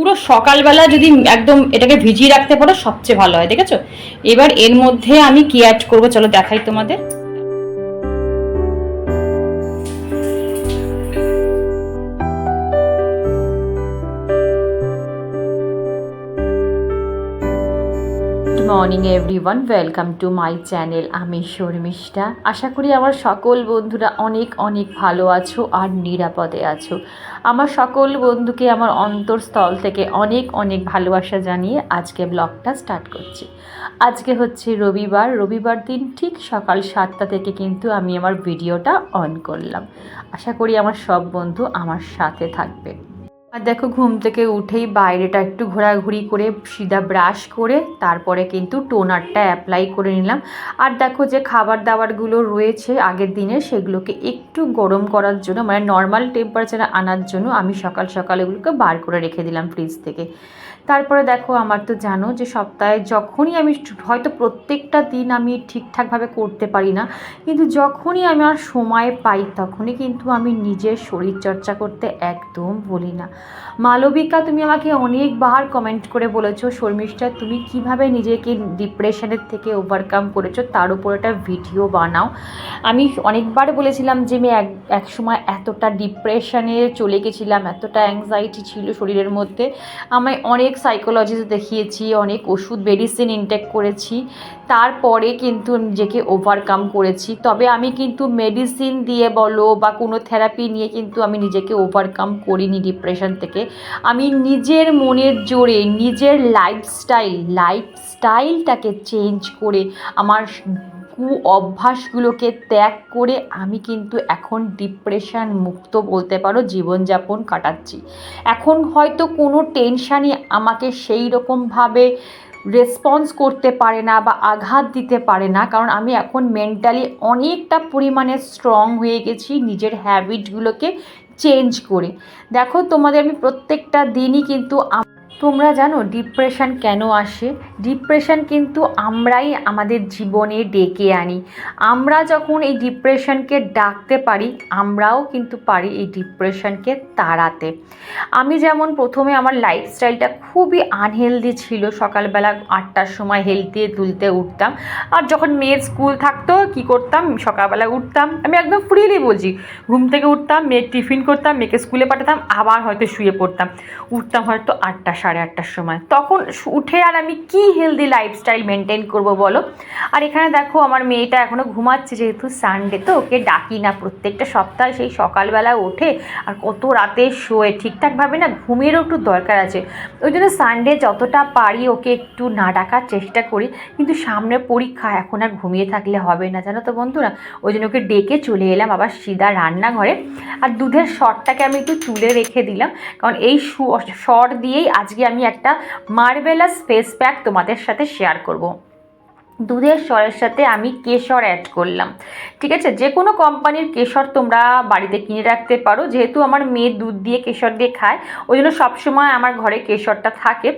পুরো সকালবেলা যদি একদম এটাকে ভিজিয়ে রাখতে পারো, সবচেয়ে ভালো হয়, দেখেছ? এবার এর মধ্যে আমি কি অ্যাড করব? চলো দেখাই তোমাদের। Morning everyone welcome to my channel আমি শর্মিষ্ঠা। আশা করি আমার সকল বন্ধুরা অনেক অনেক ভালো আছো আর নিরাপদে আছো। আমার সকল বন্ধুকে আমার অন্তরস্থল থেকে অনেক অনেক ভালোবাসা জানিয়ে আজকে ব্লগটা স্টার্ট করছি। আজকে হচ্ছে রবিবার। রবিবার দিন ঠিক সকাল সাতটা থেকে কিন্তু আমি আমার ভিডিওটা অন করলাম। আশা করি আমার সব বন্ধু আমার সাথে থাকবে। আর দেখো, ঘুম থেকে উঠেই বাইরেটা একটু ঘোরাঘুরি করে, সিধা ব্রাশ করে, তারপরে কিন্তু টোনারটা অ্যাপ্লাই করে নিলাম। আর দেখো যে খাবার দাবারগুলো রয়েছে আগের দিনে, সেগুলোকে একটু গরম করার জন্য মানে নর্মাল টেম্পারেচারে আনার জন্য আমি সকাল সকাল এগুলোকে বার করে রেখে দিলাম ফ্রিজ থেকে। তারপরে দেখো, আমার তো জানো যে সপ্তাহে যখনই আমি হয়তো প্রত্যেকটা দিন আমি ঠিকঠাকভাবে করতে পারি না, কিন্তু যখনই আমি আর সময় পাই তখনই কিন্তু আমি নিজের শরীরচর্চা করতে একদম বলি না। মালবিকা, তুমি আমাকে অনেকবার কমেন্ট করে বলেছ, শর্মিষ্ঠা, তুমি কীভাবে নিজেকে ডিপ্রেশনের থেকে ওভারকাম করেছ, তার উপর একটা ভিডিও বানাও। আমি অনেকবার বলেছিলাম যে আমি এক এক সময় এতটা ডিপ্রেশনে চলে গেছিলাম, এতটা অ্যাংজাইটি ছিল শরীরের মধ্যে। আমায় অনেক সাইকোলজিস্ট দেখিয়েছি, অনেক ওষুধ মেডিসিন ইনটেক করেছি। তারপরে কিন্তু নিজেকে ওভারকাম করেছি। তবে আমি কিন্তু মেডিসিন দিয়ে বলো বা কোনো থেরাপি নিয়ে কিন্তু আমি নিজেকে ওভারকাম করিনি ডিপ্রেশন থেকে। আমি নিজের মনের জোরে, নিজের লাইফস্টাইল লাইফস্টাইলটাকে চেঞ্জ করে আমার কু অভ্যাসগুলোকে ত্যাগ করে আমি কিন্তু এখন ডিপ্রেশন মুক্ত বলতে পারো জীবনযাপন কাটাচ্ছি। এখন হয়তো কোনো টেনশানই আমাকে সেই রকমভাবে রেসপন্স করতে পারে না বা আঘাত দিতে পারে না, কারণ আমি এখন মেন্টালি অনেকটা পরিমাণে স্ট্রং হয়ে গেছি নিজের হ্যাবিটগুলোকে চেঞ্জ করে। দেখো তোমাদের আমি প্রত্যেকটা দিনই কিন্তু তোমরা জানো ডিপ্রেশন কেন আসে? ডিপ্রেশন কিন্তু আমরাই আমাদের জীবনে ডেকে আনি। আমরা যখন এই ডিপ্রেশনকে ডাকতে পারি, আমরাও কিন্তু পারি এই ডিপ্রেশনকে তাড়াতে। আমি যেমন প্রথমে আমার লাইফস্টাইলটা খুবই আনহেলদি ছিল, সকালবেলা আটটার সময় হেলতে তুলতে উঠতাম। আর যখন মেয়ের স্কুল থাকতো, কি করতাম? সকালবেলা উঠতাম। আমি একদম ফ্রিলি বলছি। ঘুম থেকে উঠতাম, মেয়ের টিফিন করতাম, মেয়েকে স্কুলে পাঠাতাম, আবার হয়তো শুয়ে পড়তাম। উঠতাম হয়তো আটটা, সাড়ে আটটার সময়। তখন উঠে আর আমি কি হেলদি লাইফস্টাইল মেনটেন করব বলো? আর এখানে দেখো আমার মেয়েটা এখনও ঘুমাচ্ছে যেহেতু সানডে তো ওকে ডাকি না প্রত্যেকটা সপ্তাহে সেই সকালবেলা ওঠে আর কত রাতে শোয়ে। ঠিকঠাকভাবে না ঘুমেরও একটু দরকার আছে। ওই জন্য সানডে যতটা পারি ওকে একটু না ডাকার চেষ্টা করি। কিন্তু সামনে পরীক্ষা, এখন আর ঘুমিয়ে থাকলে হবে না, জানো তো বন্ধুরা? ওই জন্য ওকে ডেকে চলে এলাম আবার সিধা রান্নাঘরে। আর দুধের শটটাকে আমি একটু তুলে রেখে দিলাম। কারণ এই শট দিয়েই আজকে আমি একটা মার্বেলাস ফেস প্যাক তোমাদের সাথে শেয়ার করব। দুধের স্বরের সাথে আমি কেশর অ্যাড করলাম। ঠিক আছে? যে কোনো কোম্পানির কেশর তোমরা বাড়িতে কিনে রাখতে পারো। যেহেতু আমার মেয়ে দুধ দিয়ে কেশর দিয়ে খায়, ওই জন্য সবসময় আমার ঘরে কেশরটা থাকে।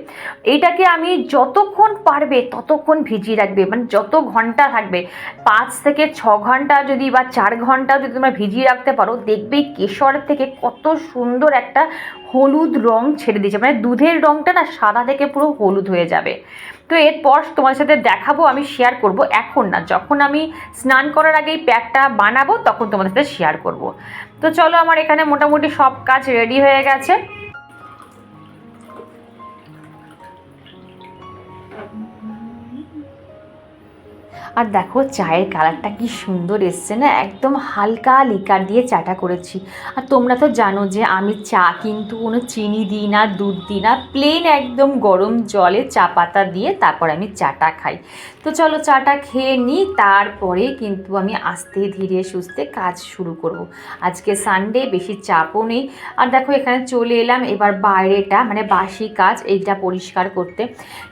এইটাকে আমি যতক্ষণ পারবে ততক্ষণ ভিজিয়ে রাখবে। মানে যত ঘণ্টা থাকবে, পাঁচ থেকে ছ ঘণ্টা যদি বা চার ঘণ্টা যদি তোমরা ভিজিয়ে রাখতে পারো, দেখবে কেশর থেকে কত সুন্দর একটা হলুদ রং ছেড়ে দিয়েছে। মানে দুধের রংটা না সাদা থেকে পুরো হলুদ হয়ে যাবে। তো এরপর তোমার সাথে দেখাবো, আমি শেয়ার করব এখন না। যখন আমি স্নান করার আগে এই প্যাকটা বানাবো, তখন তোমাদের সাথে শেয়ার করব। তো চলো আমার এখানে মোটামুটি সব কাজ রেডি হয়ে গেছে। আর দেখো চায়ের কালারটা কি সুন্দর এসছে না? একদম হালকা লিকার দিয়ে চাটা করেছি। আর তোমরা তো জানো যে আমি চা কিন্তু কোনো চিনি দিই না, দুধ দিই না প্লেন একদম গরম জলে চা পাতা দিয়ে তারপর আমি চাটা খাই। তো চলো চাটা খেয়ে নিই তারপরে কিন্তু আমি আস্তে ধীরে সুস্থে কাজ শুরু করব। আজকে সানডে বেশি চাপও নেই। আর দেখো এখানে চলে এলাম, এবার বাইরেটা মানে বাসি কাজ, এইটা পরিষ্কার করতে।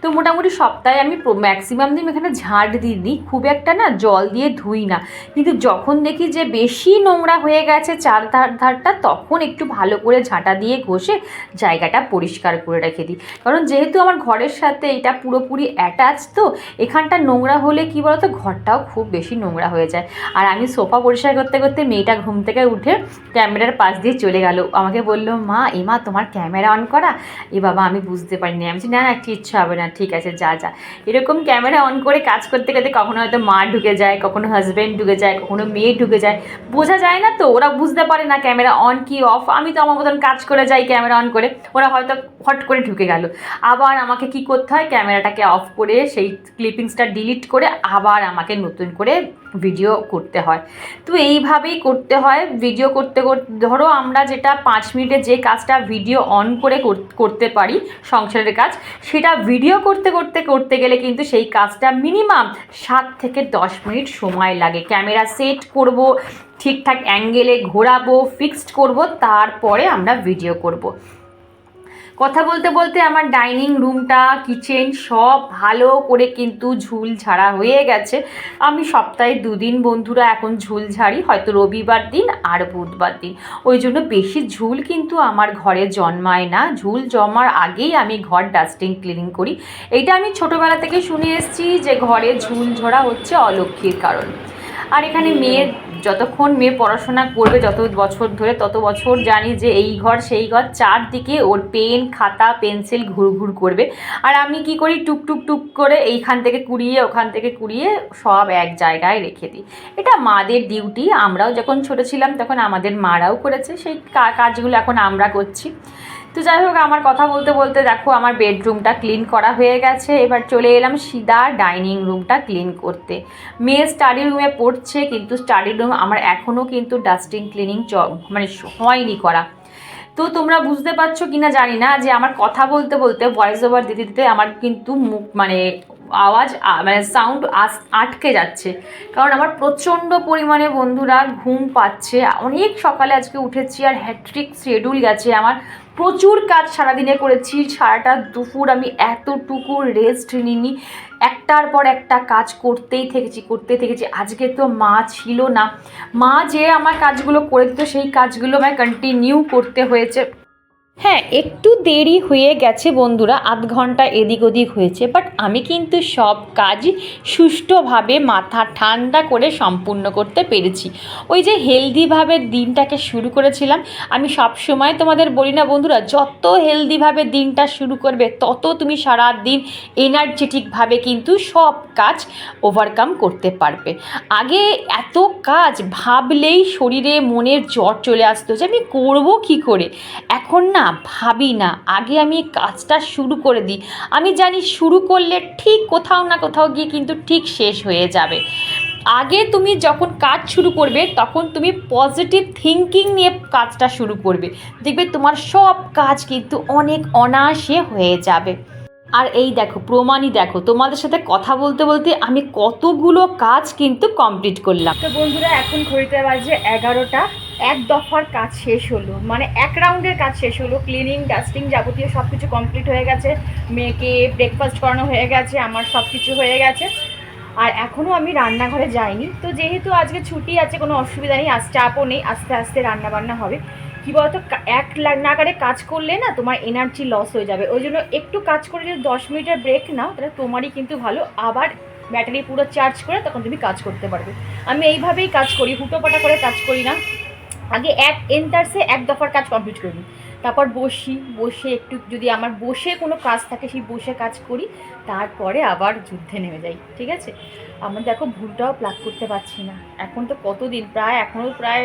তো মোটামুটি সপ্তাহে আমি ম্যাক্সিমাম দিন এখানে ঝাড় দিয়ে দিই খুব একটা না জল দিয়ে ধুই না। কিন্তু যখন দেখি যে বেশি নোংরা হয়ে গেছে চার ধার, ধারটা, তখন একটু ভালো করে ঝাঁটা দিয়ে ঘষে জায়গাটা পরিষ্কার করে রেখে দিই। কারণ যেহেতু আমার ঘরের সাথে এটা পুরোপুরি অ্যাটাচ তো এখানটা নোংরা হলে কি বলতো, ঘরটাও খুব বেশি নোংরা হয়ে যায়। আর আমি সোফা পরিষ্কার করতে করতে মেয়েটা ঘুম থেকে উঠে ক্যামেরার পাশ দিয়ে চলে গেল। আমাকে বলল, মা এমা তোমার ক্যামেরা অন করা? এ বাবা, আমি বুঝতে পারিনি। আমি না না, কিচ্ছু হবে না, ঠিক আছে, যা যা। এরকম ক্যামেরা অন করে কাজ করতে করতে কখনো হয়তো মা ঢুকে যায়, কখনো হাজব্যান্ড ঢুকে যায়, কখনো মেয়ে ঢুকে যায়। বোঝা যায় না তো, ওরা বুঝতে পারে না ক্যামেরা অন কি অফ আমি তো আমার মতন কাজ করে যাই ক্যামেরা অন করে, ওরা হয়তো হট করে ঢুকে গেল। আবার আমাকে কি করতে হয়? ক্যামেরাটাকে অফ করে সেই ক্লিপিংসটা ডিলিট করে আবার আমাকে নতুন করে ভিডিও করতে হয় তো এইভাবেই করতে হয় ভিডিও করতে করতে ধরো আমরা যেটা পাঁচ মিনিটে যে কাজটা ভিডিও অন করে করতে পারি, সংসারের কাজ, সেটা ভিডিও করতে করতে করতে গেলে কিন্তু সেই কাজটা মিনিমাম সাত থেকে দশ মিনিট সময় লাগে ক্যামেরা সেট করব, ঠিকঠাক অ্যাঙ্গেলে ঘোরাবো ফিক্সড করব, তারপরে আমরা ভিডিও করব। কথা বলতে বলতে আমার ডাইনিং রুমটা, কিচেন সব ভালো করে কিন্তু ঝুল ঝাড়া হয়ে গেছে। আমি সপ্তাহে দুদিন বন্ধুরা এখন ঝুল ঝাড়ি হয়তো রবিবার দিন আর বুধবার দিন। ওই জন্য বেশি ঝুল কিন্তু আমার ঘরে জন্মায় না। ঝুল জমার আগেই আমি ঘর ডাস্টিং ক্লিনিং করি। এইটা আমি ছোটোবেলা থেকে শুনে এসেছি যে ঘরে ঝুল ঝরা হচ্ছে অলক্ষীর কারণ। আর এখানে মেয়ের যতক্ষণ মেয়ে পড়াশোনা করবে যত বছর ধরে, তত বছর জানি যে এই ঘর, সেই ঘর, চারদিকে ওর পেন, খাতা, পেন্সিল ঘুর ঘুর করবে। আর আমি কি করি, টুক টুক টুক করে এইখান থেকে কুড়িয়ে, ওখান থেকে কুড়িয়ে সব এক জায়গায় রেখে দিই। এটা মাদের ডিউটি, আমরাও যখন ছোট ছিলাম তখন আমাদের মারাও করেছে। সেই কাজগুলো এখন আমরা করছি। তো যাই হোক, আমার কথা বলতে বলতে দেখো, আমার বেডরুমটা ক্লিন করা হয়ে গেছে। এবার চলে এলাম সিধা ডাইনিং রুমটা ক্লিন করতে। মেয়ে স্টাডি রুমে পড়ছে, কিন্তু স্টাডি রুম আমার এখনও কিন্তু ডাস্টিং ক্লিনিং চ মানে হয়নি করা। তো তোমরা বুঝতে পারছ কি না জানি না, যে আমার কথা বলতে বলতে ভয়েস ওভার দিতে দিতে আমার কিন্তু মুখ মানে আওয়াজ মানে সাউন্ড আটকে যাচ্ছে। কারণ আমার প্রচণ্ড পরিমাণে বন্ধুরা ঘুম পাচ্ছে। অনেক সকালে আজকে উঠেছি আর হ্যাট্রিক শিডিউল গেছে। আমার প্রচুর কাজ সারাদিনে করেছি। সারাটা দুপুর আমি এতটুকু রেস্ট নিইনি। একটার পর একটা কাজ করতেই থেকেছি, করতে থেকেছি। আজকে তো মা ছিল না। মা যে আমার কাজগুলো করে দিত, সেই কাজগুলো আমায় কন্টিনিউ করতে হয়েছে। হ্যাঁ একটু দেরি হয়ে গেছে বন্ধুরা, আধ ঘণ্টা এদিক ওদিক হয়েছে বাট আমি কিন্তু সব কাজ সুষ্ঠুভাবে মাথা ঠান্ডা করে সম্পূর্ণ করতে পেরেছি। ওই যে হেলদিভাবে দিনটাকে শুরু করেছিলাম, আমি সব সময় তোমাদের বলি না বন্ধুরা, যত হেলদিভাবে দিনটা শুরু করবে, তত তুমি সারা দিন এনার্জেটিকভাবে কিন্তু সব কাজ ওভারকাম করতে পারবে। আগে এত কাজ ভাবলেই শরীরে মনের জ্বর চলে আসতো যে আমি করব কি করে? এখন না ভাবি না আগে আমি কাজটা শুরু করে দিই। আমি জানি শুরু করলে ঠিক কোথাও না কোথাও গিয়ে কিন্তু ঠিক শেষ হয়ে যাবে। আগে তুমি যখন কাজ শুরু করবে, তখন তুমি পজিটিভ থিঙ্কিং নিয়ে কাজটা শুরু করবে। দেখবে তোমার সব কাজ কিন্তু অনেক অনায়াসে হয়ে যাবে। আর এই দেখো, প্রমাণই দেখো, তোমাদের সাথে কথা বলতে বলতে আমি কতগুলো কাজ কিন্তু কমপ্লিট করলাম। তো বন্ধুরা, এখন ঘড়িতে বাজে এগারোটা। এক দফার কাজ শেষ হলো মানে এক রাউন্ডের কাজ শেষ হলো। ক্লিনিং, ডাস্টিং যাবতীয় সব কিছু কমপ্লিট হয়ে গেছে। মেয়েকে ব্রেকফাস্ট করানো হয়ে গেছে, আমার সব কিছু হয়ে গেছে। আর এখনও আমি রান্নাঘরে যাইনি। তো যেহেতু আজকে ছুটি আছে, কোনো অসুবিধা নেই, আজ চাপও নেই, আস্তে আস্তে রান্না বান্না হবে। কী বলতো এক নাগারে কাজ করলে না তোমার এনার্জি লস হয়ে যাবে। ওই জন্য একটু কাজ করে যদি দশ মিনিটের ব্রেক নাও, তাহলে তোমারই কিন্তু ভালো। আবার ব্যাটারি পুরো চার্জ করে তখন তুমি কাজ করতে পারবে। আমি এইভাবেই কাজ করি, হুটোপাটা করে কাজ করি না। আগে এক এন্টারসে এক দফার কাজ কমপ্লিট করি তারপর বসি, বসে একটু যদি আমার বসে কোনো কাজ থাকে, সেই বসে কাজ করি, তারপরে আবার যুদ্ধে নেমে যাই, ঠিক আছে? আমার দেখো ভুলটাও প্লাগ করতে পারছি না। এখন তো কতদিন? প্রায় এখনও প্রায়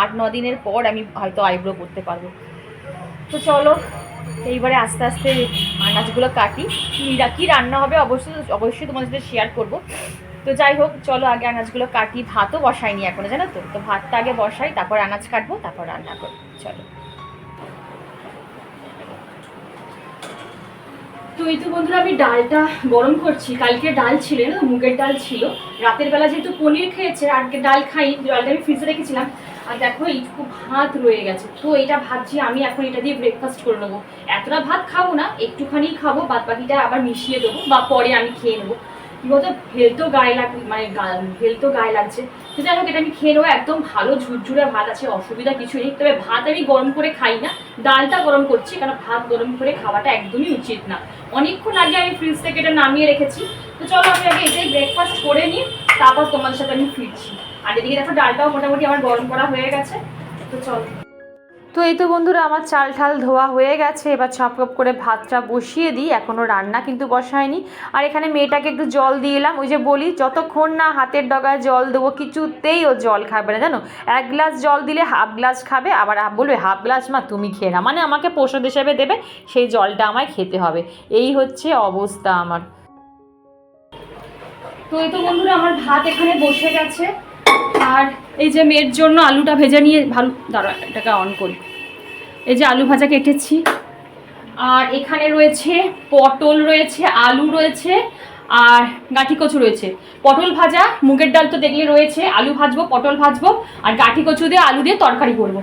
আট, ন দিনের পর আমি হয়তো আইব্রো করতে পারব। তো চলো, এইবারে আস্তে আস্তে আনাজগুলো কাটি। কী রান্না হবে অবশ্যই অবশ্যই তোমাদের সাথে শেয়ার করব। তো যাই হোক, চলো আগে আনাজগুলো কাটি। ভাতও বসাইনি এখনও, জানো তো? তো ভাতটা আগে বসাই, তারপর আনাজ কাটবো, তারপর রান্না করব। চলো। তো এই তো বন্ধুরা, আমি ডালটা গরম করছি। কালকে ডাল ছিল না, মুগের ডাল ছিল। রাতের বেলা যেহেতু পনির খেয়েছে আজকে ডাল খাই, ডালটা আমি ফ্রিজে রেখেছিলাম। আর দেখো এইটুকু ভাত রয়ে গেছে। তো এটা ভাবছি আমি এখন এটা দিয়ে ব্রেকফাস্ট করে নেব। এতটা ভাত খাব না একটুখানি খাব বাদ বাকিটা আবার মিশিয়ে দেবো, বা পরে আমি খেয়ে নেব। কি বলতো হেলতো গায়ে লাগ মানে হেলতো গায়ে লাগছে। তো যাই হোক, এটা আমি খেয়ে নেব। একদম ভালো ঝুরঝুরে ভাত আছে, অসুবিধা কিছু নেই। তবে ভাত আমি গরম করে খাই না। ডালটা গরম করছি কারণ ভাত গরম করে খাওয়াটা একদমই উচিত না। অনেকক্ষণ আগে আমি ফ্রিজ থেকে এটা নামিয়ে রেখেছি। তো চলো, আমি আগে এটাই ব্রেকফাস্ট করে নিই। তারপর তোমাদের সাথে আমি ফিরছি। আর এদিকে দেখো, ডালটাও মোটামুটি আমার গরম করা হয়ে গেছে। তো চলো। তো এই তো বন্ধুরা আমার চাল ঠাল ধোয়া হয়ে গেছে। এবার ছপ ছপ করে ভাতটা বসিয়ে দিই। এখনও রান্না কিন্তু বসায়নি। আর এখানে মেয়েটাকে একটু জল দিয়ে এলাম। ওই যে বলি, যতক্ষণ না হাতের ডগায় জল দেবো, কিছুতেই ও জল খাবে না, জানো? এক গ্লাস জল দিলে হাফ গ্লাস খাবে, আবার বলবে, হাফ গ্লাস মা, তুমি খেয়ে না মানে আমাকে প্রসাদ হিসেবে দেবে, সেই জলটা আমায় খেতে হবে। এই হচ্ছে অবস্থা আমার। তো এই তো বন্ধুরা, আমার ভাত এখানে বসে গেছে। এই যে মেয়ের জন্য আলুটা ভেজে নিয়ে ভালো, দাঁড়া, এটাকে অন করি। এই যে আলু ভাজা কেটেছি। আর এখানে রয়েছে পটল রয়েছে, আলু রয়েছে, আর গাঠি কচু রয়েছে। পটল ভাজা, মুগের ডাল তো দেখলে রয়েছে, আলু ভাজবো, পটল ভাজবো, আর গাঁঠি কচু দিয়ে আলু দিয়ে তরকারি করব।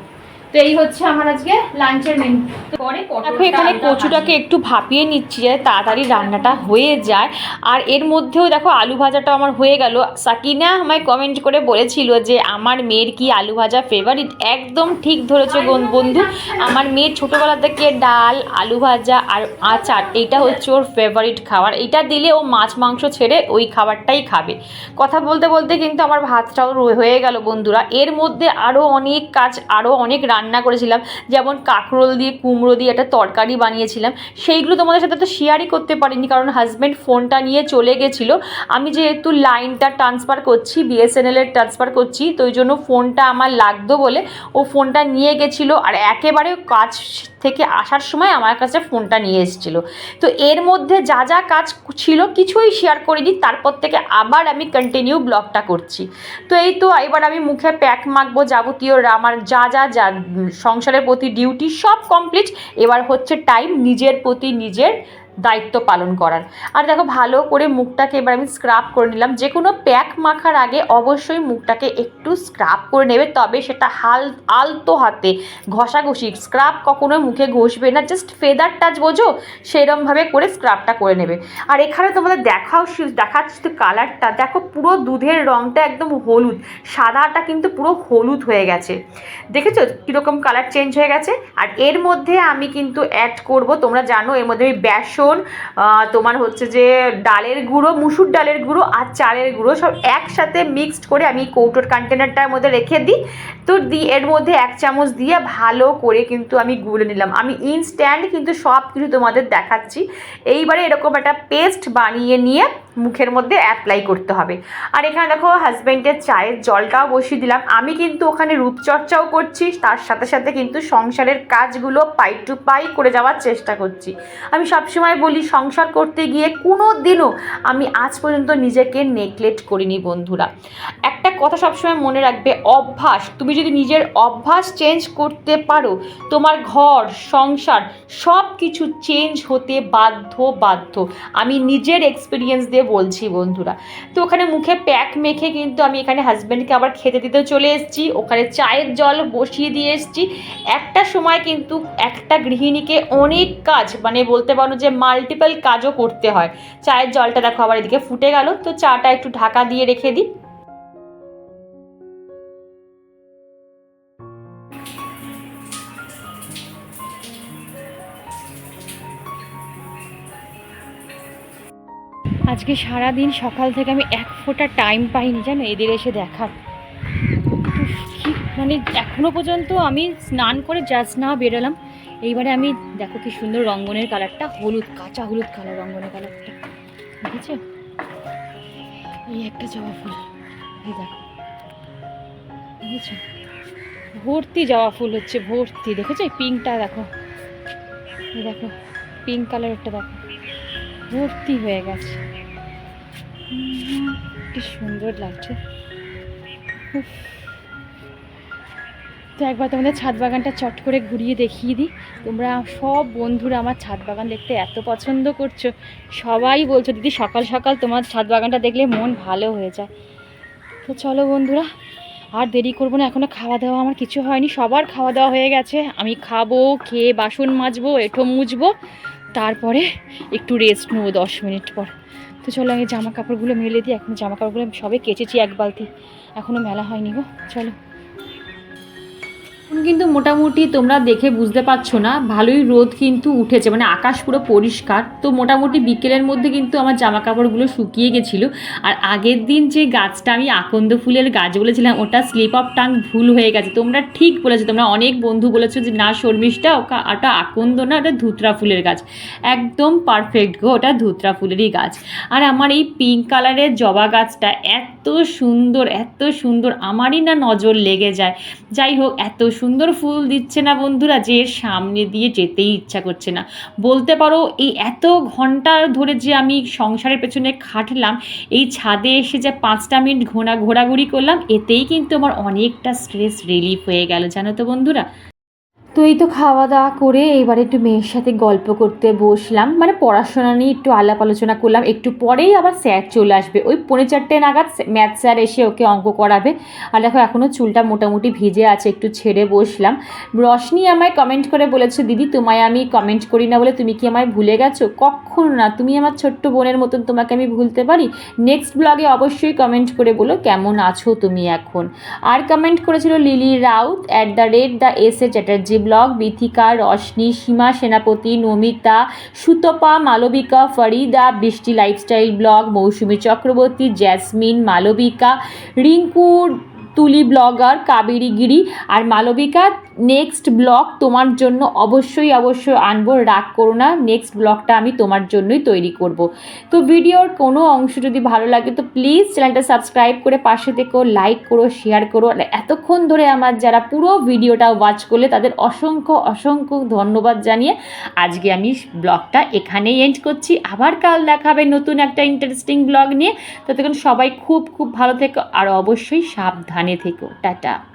তো এই হচ্ছে আমার আজকে লাঞ্চের মেনু পরে দেখো এখানে কচুটাকে একটু ভাপিয়ে নিচ্ছি যাতে তাড়াতাড়ি রান্নাটা হয়ে যায়। আর এর মধ্যেও দেখো আলু ভাজাটা আমার হয়ে গেল। সাকিনা আমায় কমেন্ট করে বলেছিল যে আমার মেয়ের কি আলু ভাজা ফেভারিট একদম ঠিক ধরেছো বন্ধু। আমার মেয়ের ছোটোবেলা থেকে ডাল আলু ভাজা আর আচার এইটা হচ্ছে ওর ফেভারিট খাবার। এটা দিলে ও মাছ মাংস ছেড়ে ওই খাবারটাই খাবে। কথা বলতে বলতে কিন্তু আমার ভাতটাও হয়ে গেল বন্ধুরা। এর মধ্যে আরও অনেক কাজ আরও অনেক রান্না করেছিলাম, যেমন কাঁকরোল দিয়ে, কুমড়ো দিয়ে একটা তরকারি বানিয়েছিলাম, সেইগুলো তোমাদের সাথে তো শেয়ারই করতে পারিনি, কারণ হাজব্যান্ড ফোনটা নিয়ে চলে গেছিল। আমি যেহেতু লাইনটা ট্রান্সফার করছি বিএসএনএলের ট্রান্সফার করছি, তো ওই জন্য ফোনটা আমার লাগতো বলে ও ফোনটা নিয়ে গেছিল, আর একেবারে কাজ থেকে আসার সময় আমার কাছে ফোনটা নিয়ে এসেছিল। তো এর মধ্যে যা যা কাজ ছিল কিছুই শেয়ার করিনি, তারপর থেকে আবার আমি কন্টিনিউ ব্লগটা করছি। তো এই তো, এবার আমি মুখে প্যাক মাখবো যাবতীয় আমার যা যা যা সংসারের প্রতি ডিউটি সব কমপ্লিট এবার হচ্ছে টাইম নিজের প্রতি নিজের দায়িত্ব পালন করার। আর দেখো ভালো করে মুখটাকে এবার আমি স্ক্রাব করে নিলাম। যে কোনো প্যাক মাখার আগে অবশ্যই মুখটাকে একটু স্ক্রাব করে নেবে, তবে সেটা হাল, আলতো হাতে ঘষাঘষি স্ক্রাব কখনো মুখে ঘষবে না। জাস্ট ফেদার টাচ বোঝো? সেরমভাবে করে স্ক্রাবটা করে নেবে। আর এখানে তোমাদের দেখাও দেখাচ্ছি তো কালারটা দেখো পুরো দুধের রঙটা একদম হলুদ। সাদাটা কিন্তু পুরো হলুদ হয়ে গেছে। দেখেছ কীরকম কালার চেঞ্জ হয়ে গেছে? আর এর মধ্যে আমি কিন্তু অ্যাড করব, তোমরা জানো, এর মধ্যে আমি বেসন আহ, তোমার হচ্ছে যে ডালের গুঁড়ো মুসুর ডালের গুঁড়ো আর চালের গুঁড়ো সব একসাথে মিক্সড করে আমি কৌটোর কন্টেনারটার মধ্যে রেখে দিই। তো দিই এর মধ্যে এক চামচ দিয়ে ভালো করে কিন্তু আমি গুলে নিলাম। আমি ইনস্ট্যান্ট কিন্তু সব কিছু তোমাদের দেখাচ্ছি। এইবারে এরকম একটা পেস্ট বানিয়ে নিয়ে মুখের মধ্যে অ্যাপ্লাই করতে হবে। আর এখানে দেখো হাজব্যান্ডের চায়ের জলটাও বসিয়ে দিলাম। আমি কিন্তু ওখানে রূপচর্চাও করছি, তার সাথে সাথে কিন্তু সংসারের কাজগুলো পাই টু পাই করে যাওয়ার চেষ্টা করছি। আমি সবসময় বলি, সংসার করতে গিয়ে কোনো দিনও আমি আজ পর্যন্ত নিজেকে নেগলেক্ট করিনি বন্ধুরা। একটা কথা সবসময় মনে রাখবে, অভ্যাস, তুমি যদি নিজের অভ্যাস চেঞ্জ করতে পারো, তোমার ঘর, সংসার সব কিছু চেঞ্জ হতে বাধ্য বাধ্য। আমি নিজের এক্সপিরিয়েন্স দিয়ে বলছি বন্ধুরা। তো ওখানে মুখে প্যাক মেখে কিন্তু আমি এখানে হাজব্যান্ডকে আবার খেতে দিতে চলে এসেছি। ওখানে চায়ের জল বসিয়ে দিয়ে এসেছি। একটা সময় কিন্তু একটা গৃহিণীকে অনেক কাজ মানে বলতে পারো যে মাল্টিপল কাজও করতে হয়। চায়ের জলটা দেখো আবার এদিকে ফুটে গেল। তো চাটা একটু ঢাকা দিয়ে রেখে দিই। আজকে সারা দিন সকাল থেকে আমি এক ফোঁটা টাইম পাইনি, জানো? এদের এসে দেখার মানে এখনও পর্যন্ত আমি স্নান করে জাস্ট না বেরোলাম। এইবারে আমি, দেখো কি সুন্দর রঙ্গনের কালারটা হলুদ, কাঁচা হলুদ কালার রঙ্গনের কালারটা দেখেছ? এই একটা জবা ফুল। এই দেখো। ভর্তি জবা ফুল হচ্ছে, ভর্তি। দেখেছ? পিঙ্কটা দেখো। দেখো, পিঙ্ক কালারেরটা দেখো। ভর্তি হয়ে গেছে। কি সুন্দর লাগছে। তো একবার তোমাদের ছাদ বাগানটা চট করে ঘুরিয়ে দেখিয়ে দিই। তোমরা সব বন্ধুরা আমার ছাদ বাগান দেখতে এত পছন্দ করছ। সবাই বলছো, দিদি, সকাল সকাল তোমার ছাদ বাগানটা দেখলে মন ভালো হয়ে যায়। তো চলো বন্ধুরা, আর দেরি করব না এখনও খাওয়া দাওয়া আমার কিছু হয়নি। সবার খাওয়া দাওয়া হয়ে গেছে। আমি খাব, খেয়ে বাসন মাজবো এঁঠো মুছবো তারপরে একটু রেস্ট নেব দশ মিনিট পর। তো চলো আমি জামা কাপড়গুলো মেলে দিই, এখন জামা কাপড়গুলো সবে কেচেছি এক বালতি। এখনও মেলা হয়নি গো, চলো। এখন কিন্তু মোটামুটি তোমরা দেখে বুঝতে পারছ না, ভালোই রোদ কিন্তু উঠেছে মানে আকাশ পুরো পরিষ্কার। তো মোটামুটি বিকেলের মধ্যে কিন্তু আমার জামা কাপড়গুলো শুকিয়ে গেছিল। আর আগের দিন যে গাছটা আমি আকন্দ ফুলের গাছ বলেছিলাম, ওটা স্লিপ অফ টাং ভুল হয়ে গেছে। তোমরা ঠিক বলেছ, তোমরা অনেক বন্ধু বলেছ যে না, শর্মিষ্ঠা, ওটা ওটা আকন্দ না, ওটা ধুতরা ফুলের গাছ। একদম পারফেক্ট গো, ওটা ধুতরা ফুলেরই গাছ। আর আমার এই পিঙ্ক কালারের জবা গাছটা এত সুন্দর এত সুন্দর, আমারই না নজর লেগে যায়। যাই হোক, এত সুন্দর ফুল দিচ্ছে না বন্ধুরা, যে এর সামনে দিয়ে যেতেই ইচ্ছা করছে না। বলতে পারো, এই এত ঘণ্টা ধরে যে আমি সংসারের পেছনে খাটলাম, এই ছাদে এসে যে পাঁচটা মিনিট ঘোরা ঘোরাঘুরি করলাম, এতেই কিন্তু আমার অনেকটা স্ট্রেস রিলিফ হয়ে গেল, জানো তো বন্ধুরা? তো এই তো খাওয়া দাওয়া করে এবার একটু মেয়ের সাথে গল্প করতে বসলাম। মানে পড়াশোনা নিয়ে একটু আলাপ আলোচনা করলাম। একটু পরেই আবার স্যার চলে আসবে। ওই পৌনে চারটে নাগাদ ম্যাথ স্যার এসে ওকে অঙ্ক করাবে। আর দেখো এখনও চুলটা মোটামুটি ভিজে আছে, একটু ছেড়ে বসলাম। রশনি আমায় কমেন্ট করে বলেছে, দিদি, তোমায় আমি কমেন্ট করি না বলে তুমি কি আমায় ভুলে গেছো? কখনো না, তুমি আমার ছোট্ট বোনের মতন তোমাকে আমি ভুলতে পারি? নেক্সট ব্লগে অবশ্যই কমেন্ট করে বলো, কেমন আছো তুমি এখন? আর কমেন্ট করেছিল Lily Raut at the rate the S A Chatterjee blog Bithika, Roshni, Seema, Senapati, Namita, Sutapa, Malabika, Farida, Brishti lifestyle blog Mousumi Chakraborty, Jasmine, Malabika, Rinku, Tuli blogger, Kaberigiri আর মালবিকা নেক্সট ব্লগ তোমার জন্য অবশ্যই অবশ্যই আনব, রাগ করো না। নেক্সট ব্লগটা আমি তোমার জন্যই তৈরি করব। তো ভিডিওর কোনো অংশ যদি ভালো লাগে, তো প্লিজ চ্যানেলটা সাবস্ক্রাইব করে পাশে থেকো লাইক করো শেয়ার করো। এতক্ষণ ধরে আমার যারা পুরো ভিডিওটা ওয়াচ করলে, তাদের অসংখ্য অসংখ্য ধন্যবাদ জানিয়ে আজকে আমি ব্লগটা এখানেই এন্ড করছি। আবার কাল দেখাবে নতুন একটা ইন্টারেস্টিং ব্লগ নিয়ে। ততক্ষণ সবাই খুব খুব ভালো থেকো আর অবশ্যই সাবধানে থেকো। টাটা।